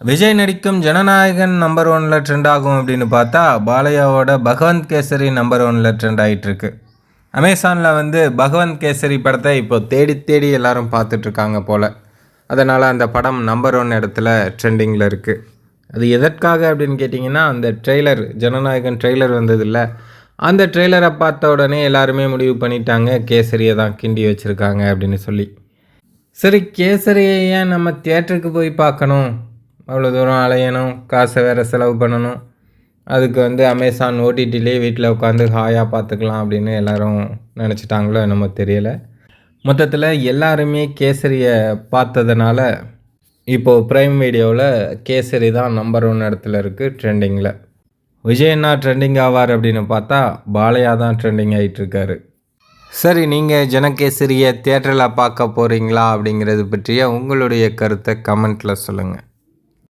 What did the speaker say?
விஜய் நடிக்கும் ஜனநாயகன் நம்பர் ஒனில் ட்ரெண்ட் ஆகும் அப்படின்னு பார்த்தா பாலையாவோட பகவந்த் கேசரி நம்பர் ஒனில் ட்ரெண்ட் ஆகிட்டுருக்கு அமேசானில் வந்து பகவந்த் கேசரி படத்தை இப்போ தேடி தேடி எல்லாரும் பார்த்துட்ருக்காங்க போல். அதனால் அந்த படம் நம்பர் ஒன் இடத்துல ட்ரெண்டிங்கில் இருக்குது அது எதற்காக அப்படின்னு கேட்டிங்கன்னா அந்த ட்ரெய்லர் ஜனநாயகன் ட்ரெய்லர் வந்ததில்ல. அந்த ட்ரெய்லரை பார்த்த உடனே எல்லாருமே முடிவு பண்ணிட்டாங்க கேசரியை தான் கிண்டி வச்சுருக்காங்க அப்படின்னு சொல்லி. சரி கேசரியை ஏன் நம்ம தியேட்டருக்கு போய் பார்க்கணும்? அவ்வளோ தூரம் அலையணும் காசை வேறு செலவு பண்ணணும். அதுக்கு வந்து அமேசான் ஓடிடிலே வீட்டில் உட்காந்து ஹாயாக பார்த்துக்கலாம் அப்படின்னு எல்லோரும் நினச்சிட்டாங்களோ என்னமோ தெரியலை. மொத்தத்தில் எல்லாருமே கேசரியை பார்த்ததுனால இப்போது ப்ரைம் வீடியோவில் கேசரி தான் நம்பர் ஒன் இடத்துல இருக்குது ட்ரெண்டிங்கில் விஜய் என்ன ட்ரெண்டிங் ஆவார் அப்படின்னு பார்த்தா பாலையா தான் ட்ரெண்டிங் ஆகிட்டுருக்காரு சரி நீங்கள் ஜனகேசரியை தேட்டரில் பார்க்க போகிறீங்களா அப்படிங்கிறது பற்றிய உங்களுடைய கருத்தை கமெண்ட்டில் சொல்லுங்கள்